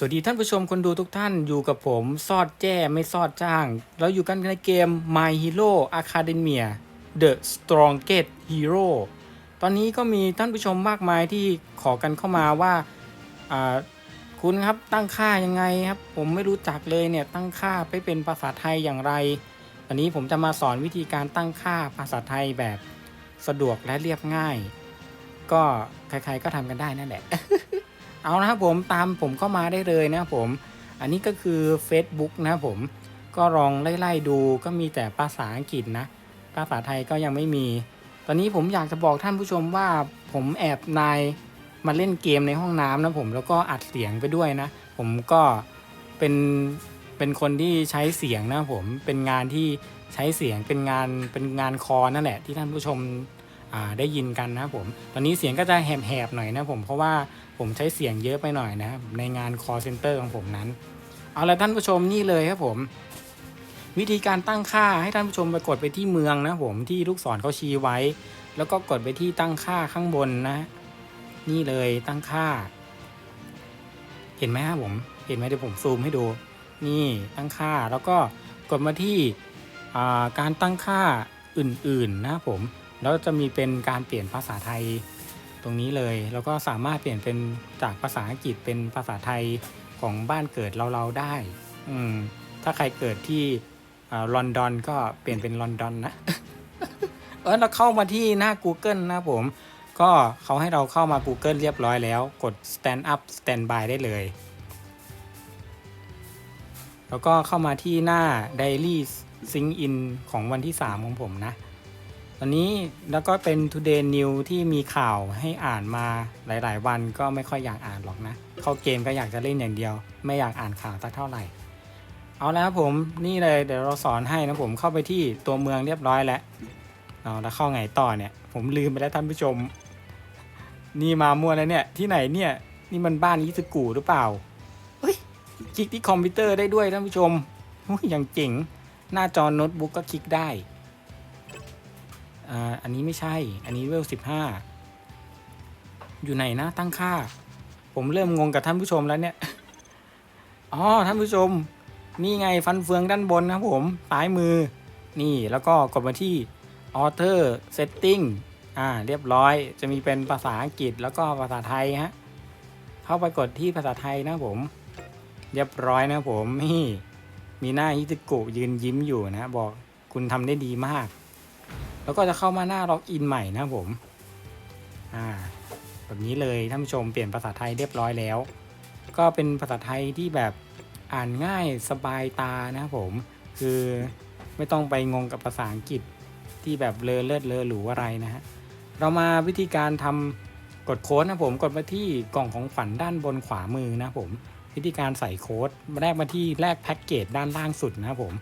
สวัสดีท่านผู้ชมคนดูทุกท่านอยู่กับผมซอดแจ้ไม่ซอดจ้างเราอยู่กันในเกม My Hero Academia The Strongest Hero ตอนนี้ก็มีท่านผู้ชมมากมายที่ขอกันเข้ามาว่าอ่าคุณครับตั้งค่ายังไงครับ ผมไม่รู้จักเลยเนี่ยตั้งค่าไปเป็นภาษาไทยอย่างไร วันนี้ผมจะมาสอนวิธีการตั้งค่าภาษาไทยแบบสะดวกและเรียบง่าย ก็ใครๆก็ทำกันได้นั่นแหละ เอานะครับผมตามผมเข้ามาได้เลยนะครับผม อันนี้ก็คือ Facebook นะครับผมก็ลองไล่ๆดูก็มีแต่ภาษาอังกฤษนะ ภาษาไทยก็ยังไม่มี ตอนนี้ผมอยากจะบอกท่านผู้ชมว่าผมแอบนายมาเล่นเกมในห้องน้ำนะผมแล้วก็อัดเสียงไปด้วยนะ ผมก็เป็นเป็นคนที่ใช้เสียงนะผมเป็นงานที่ใช้เสียงเป็นงานเป็นงานคอนั่นแหละที่ท่านผู้ชม ได้ยินกันนะผมตอนนี้เสียงก็จะแหบๆหน่อยนะผมเพราะว่าผมใช้เสียงเยอะไปหน่อยนะในงาน call center ของผมนั้น เอาละท่านผู้ชมนี่เลยครับผม วิธีการตั้งค่าให้ท่านผู้ชมไปกดไปที่เมืองนะผมที่ลูกศรเขาชี้ไว้ แล้วก็กดไปที่ตั้งค่าข้างบนนะ นี่เลยตั้งค่า เห็นไหมครับผมเห็นไหมเดี๋ยวผมซูมให้ดู นี่ตั้งค่าแล้วก็กดมาที่การตั้งค่าอื่นๆนะผม แล้วจะมีเป็นการเปลี่ยนภาษาไทยตรงนี้เลย แล้วก็สามารถเปลี่ยนเป็นจากภาษาอังกฤษเป็นภาษาไทยของบ้านเกิดเราๆได้อืมถ้าใครเกิดที่ลอนดอนก็เปลี่ยนเป็นลอนดอนนะ เออเราเข้ามาที่หน้า Google นะผม ก็เขาให้เราเข้ามา Google เรียบร้อยแล้ว กด stand up stand by ได้เลย แล้วก็เข้ามาที่หน้า Daily Sync In ของวันที่ 3 ของผมนะ ตอนนี้แล้วก็เป็น Today New ที่มีข่าวให้อ่านมาหลาย ๆ วันก็ไม่ค่อยอยากอ่านหรอกนะ เข้าเกมก็อยากจะเล่นอย่างเดียว ไม่อยากอ่านข่าวสักเท่าไหร่ เอาแล้วครับผมนี่เลยเดี๋ยวเราสอนให้นะผมเข้าไปที่ตัวเมืองเรียบร้อยแล้วเอาแล้วเข้าไงต่อเนี่ย ผมลืมไปแล้วท่านผู้ชม นี่มามั่วแล้วเนี่ยที่ไหนเนี่ยนี่มันบ้านยิสกูหรือเปล่าเฮ้ยคลิกที่คอมพิวเตอร์ได้ด้วยท่านผู้ชมอยอย่างเจ๋งหน้าจอโน้ตบุ๊กก็คลิกได้ อ่าอันนี้ไม่ใช่ อันนี้เวลสิบห้าอยู่ไหนนะตั้งค่า ผมเริ่มงงกับท่านผู้ชมแล้วเนี่ยอ๋อท่านผู้ชม นี่ไงฟันเฟืองด้านบนนะครับผมซ้ายมือ นี่แล้วก็กดมาที่ Author Setting อ่าเรียบร้อยจะมีเป็นภาษาอังกฤษแล้วก็ภาษาไทยฮะเข้าไปกดที่ภาษาไทยนะผม เรียบร้อยนะผมนี่มีหน้าฮิตกุยืนยิ้มอยู่นะบอกคุณทำได้ดีมาก แล้วก็จะเข้ามาหน้าล็อกอินใหม่นะผมอ่าแบบนี้เลยท่านผู้ชมเปลี่ยนภาษาไทยเรียบร้อยแล้ว ก็เป็นภาษาไทยที่แบบอ่านง่ายสบายตานะครับผม คือไม่ต้องไปงงกับภาษาอังกฤษที่แบบเลอะเลิศเลอะหรูอะไรนะฮะเรามาวิธีการทำกดโค้ดนะผมกดมาที่กล่องของขวัญด้านบนขวามือนะผม วิธีการใส่โค้ดแรกมาที่แรกแพ็กเกจด้านล่างสุดนะครับผม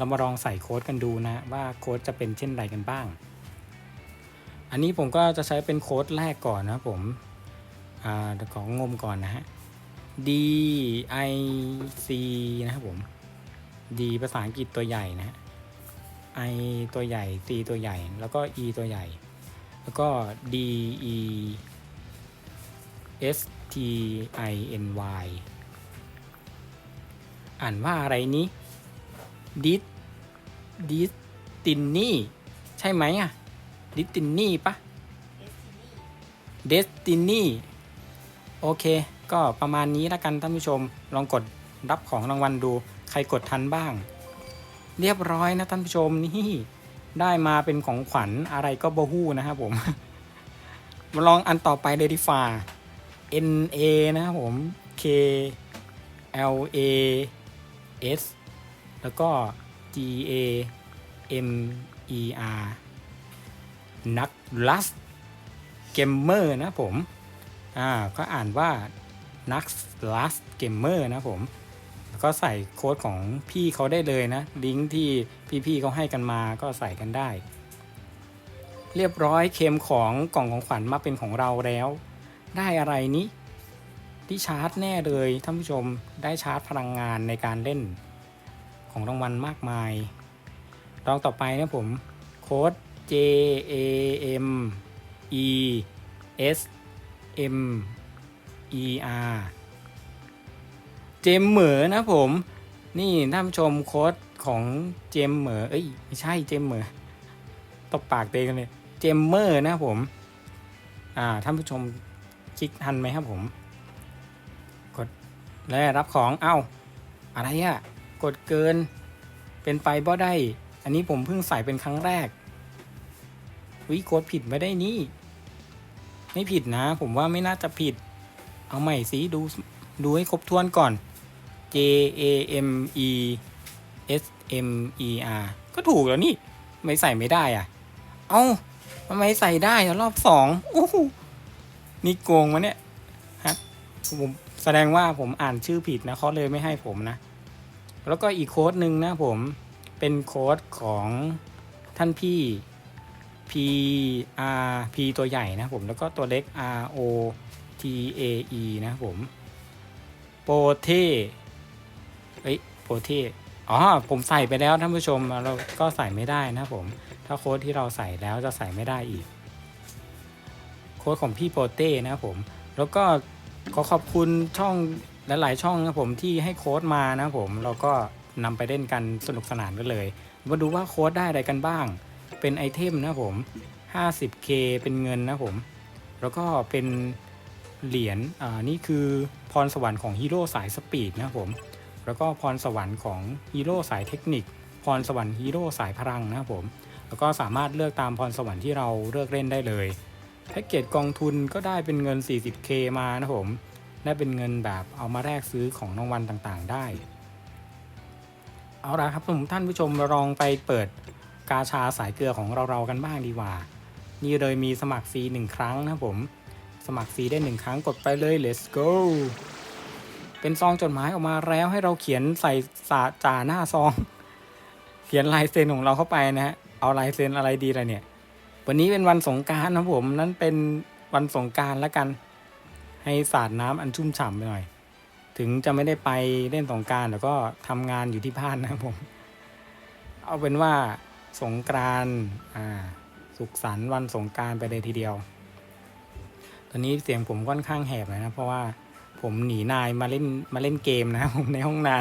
เรามาลองใส่โค้ดกันดูนะว่าโค้ดจะเป็นเช่นไรกันบ้าง อันนี้ผมก็จะใช้เป็นโค้ดแรกก่อนนะผมอ่าของงมก่อนนะฮะ D I C นะครับผม D ภาษาอังกฤษตัวใหญ่นะฮะ I ตัวใหญ่ C ตัวใหญ่ แล้วก็ E ตัวใหญ่ แล้วก็ D E S T I N Y อ่านว่าอะไรนี้ ดิสดิสตินนี่ใช่ไหมอะดิสตินนี่ปะเดสตินี่โอเค ก็ประมาณนี้ล้วกันท่านผู้ชม ลองกดรับของรางวัลดู ใครกดทันบ้าง เรียบร้อยนะท่านผู้ชมนี่ ได้มาเป็นของขวัญอะไรก็บฮู้นะครับผม มาลองอันต่อไปเลยดีฟ้า N A นะครับผม K L A S แล้วก็ G A M E R นักลัสเกมเมอร์นะผม อ่า ก็อ่านว่านักลัสเกมเมอร์นะผมแล้วก็ใส่โค้ดของพี่เขาได้เลยนะ ลิงก์ที่พี่ๆเขาให้กันมาก็ใส่กันได้ เรียบร้อยเคมของกล่องของขวัญมาเป็นของเราแล้ว ได้อะไรนี้ที่ชาร์จแน่เลยท่านผู้ชมได้ชาร์จพลังงานในการเล่น ของรางวัลมากมายลองต่อไปนะผมโค้ด J A M E S M E R เจมเหมอนะผม นี่ท่านผู้ชมโค้ดของเจมเหมอเอ้ยไม่ใช่เจมเหมอตบปากเตะกันเลยเจมเมอร์นะผม อ่าท่านผู้ชมคลิกทันไหมครับผม กดและรับของเอ้า อะไรอะ กดเกิน เป็นไปบ่ได้ อันนี้ผมเพิ่งใส่เป็นครั้งแรก วิโค้ดผิดไม่ได้นี่ ไม่ผิดนะ ผมว่าไม่น่าจะผิด เอาใหม่สิดูดูให้ครบถ้วนก่อน J A M E S M E R ก็ถูกแล้วนี่ ไม่ใส่ไม่ได้อะเอ้าทำไมใส่ได้รอบสองโอ้โหนี่โกงมะเนี่ยฮะผมแสดงว่าผมอ่านชื่อผิดนะเขาเลยไม่ให้ผมนะ แล้วก็อีกโค้ดหนึ่งนะผมเป็นโค้ดของท่านพี่ P R P ตัวใหญ่นะผม แล้วก็ตัวเล็ก R O T A E นะผมโปเทเอ้ยโปเทอ๋อ ผมใส่ไปแล้วท่านผู้ชมเราก็ใส่ไม่ได้นะผม ถ้าโค้ดที่เราใส่แล้วจะใส่ไม่ได้อีก โค้ดของพี่โปเต้นะผม แล้วก็ขอขอบคุณช่อง หลายๆช่องนะครับผมที่ให้โค้ดมานะผมเราก็นำไปเล่นกันสนุกสนานกันเลย มาดูว่าโค้ดได้อะไรกันบ้าง เป็นไอเทมนะผม 50k เป็นเงินนะผม แล้วก็เป็นเหรียญอ่านี่คือพรสวรรค์ของฮีโร่สายสปีดนะผม แล้วก็พรสวรรค์ของฮีโร่สายเทคนิค พรสวรรค์ฮีโร่สายพลังนะผม แล้วก็สามารถเลือกตามพรสวรรค์ที่เราเลือกเล่นได้เลย แพ็กเกจกองทุนก็ได้เป็นเงิน 40k มานะครับผม ได้เป็นเงินแบบเอามาแลกซื้อของรางวัลต่างๆ ได้ เอาละครับผมท่านผู้ชมลองไปเปิดกาชาสายเกลือของเราๆกันบ้างดีกว่า นี่เลยมีสมัครฟรีหนึ่งครั้งนะผม สมัครฟรีได้หนึ่งครั้งกดไปเลย let's go เป็นซองจดหมายออกมาแล้วให้เราเขียนใส่สาจ่าหน้าซอง เขียนลายเซ็นของเราเข้าไปนะฮะ เอาลายเซ็นอะไรดีล่ะเนี่ย วันนี้เป็นวันสงการนะผม นั่นเป็นวันสงการแล้วกัน ให้สาดน้ำอันชุ่มฉ่ำไปหน่อย ถึงจะไม่ได้ไปเล่นสงการแต่ก็ทำงานอยู่ที่บ้านนะผม เอาเป็นว่าสงกรานอ่าสุขสันต์วันสงการไปเลยทีเดียว ตอนนี้เสียงผมค่อนข้างแหบเลยนะ เพราะว่าผมหนีนายมาเล่นมาเล่นเกมนะผมในห้องน้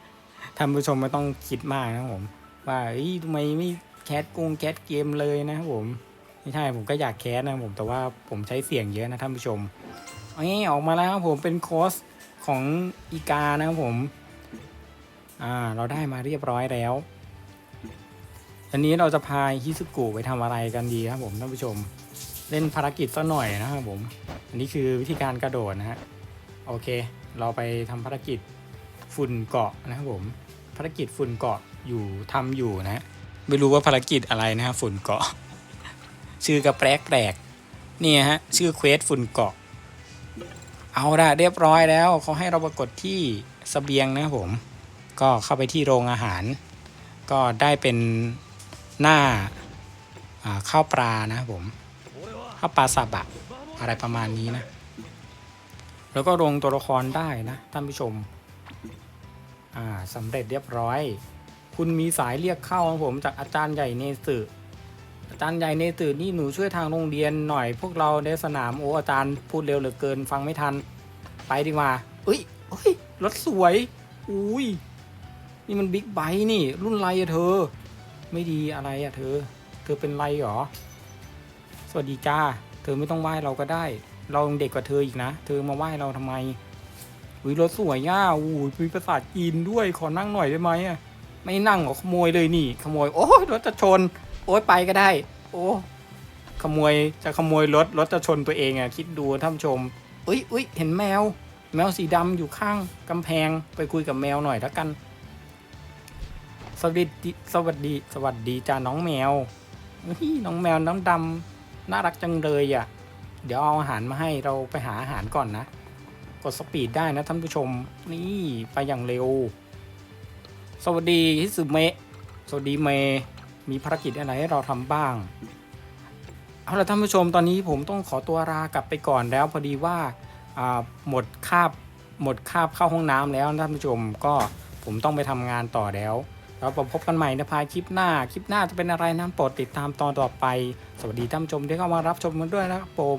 ำท่านผู้ชมไม่ต้องคิดมากนะผม ว่าเอ้ยทำไมไม่แคสกุงแคสเกมเลยนะผม ไม่ใช่ผมก็อยากแคสนะผมแต่ว่าผมใช้เสียงเยอะนะท่านผู้ชม เอางี้ออกมาแล้วครับผมเป็นโค้ชของอีกานะครับผม อ่า เราได้มาเรียบร้อยแล้วอันนี้เราจะพาฮิสุกุไปทำอะไรกันดีครับผมท่านผู้ชม เล่นภารกิจสักหน่อยนะครับผม อันนี้คือวิธีการกระโดดนะฮะโอเค เราไปทำภารกิจฝุ่นเกาะนะครับผม ภารกิจฝุ่นเกาะอยู่ทำอยู่นะ ไม่รู้ว่าภารกิจอะไรนะฮะฝุ่นเกาะ ชื่อกระแปลกแปลกนี่ฮะชื่อเควสฝุ่นเกาะ เอาละเรียบร้อยแล้วเขาให้เราปรากฏที่สเบียงนะครับผม ก็เข้าไปที่โรงอาหาร ก็ได้เป็นหน้าข้าวปลานะครับผมข้าวปลาซาบะอะไรประมาณนี้นะ แล้วก็ลงตัวละครได้นะท่านผู้ชมสำเร็จเรียบร้อย คุณมีสายเรียกเข้าครับผมจากอาจารย์ใหญ่เนสึ อาจารย์ใหญ่เนสึนี่หนูช่วยทางโรงเรียนหน่อยพวกเราในสนามโอ้อาจารย์พูดเร็วเหลือเกินฟังไม่ทัน ไปดีกว่าเอ้ยเอ้ยรถสวย อุ้ยนี่มันบิ๊กไบค์นี่ รุ่นไรอะเธอ ไม่ดีอะไรอะเธอ เธอเป็นไรหรอ สวัสดีจ้า เธอไม่ต้องไหว้เราก็ได้ เราเด็กกว่าเธออีกนะ เธอมาไหว้เราทำไมอุ้ยรถสวยย่าอู้ยมีภาษาทจีนด้วย ขอนั่งหน่อยได้ไหมอะไม่นั่งหรอขโมยเลยนี่ ขโมย โอ้ยรถจะชน โอ้ยไปก็ได้ โอ้ขโมยจะขโมยรถรถจะชนตัวเองอะคิดดูท่านผู้ชมอุ้ยอุ้ยเห็นแมว แมวสีดำอยู่ข้างกำแพงไปคุยกับแมวหน่อยแล้วกัน สวัสดีสวัสดีสวัสดีจ้าน้องแมวเฮ้ยน้องแมวน้องดำน่ารักจังเลยอะ เดี๋ยวเอาอาหารมาให้เราไปหาอาหารก่อนนะ กดสปีดได้นะท่านผู้ชม นี่ไปอย่างเร็ว สวัสดีฮิสุเมะสวัสดีเมย์ มีภารกิจอะไรให้เราทำบ้าง เอาละท่านผู้ชมตอนนี้ผมต้องขอตัวลากลับไปก่อนแล้วพอดีว่าาหมดคาบหมดคาบเข้าห้องน้ำแล้วท่านผู้ชมก็ผมต้องไปทำงานต่อแล้วแล้วพบกันใหม่ในภายคลิปหน้า คลิปหน้าจะเป็นอะไรนั้นโปรดติดตามตอนต่อไป สวัสดีท่านผู้ชมที่เข้ามารับชมกันด้วยนะครับผม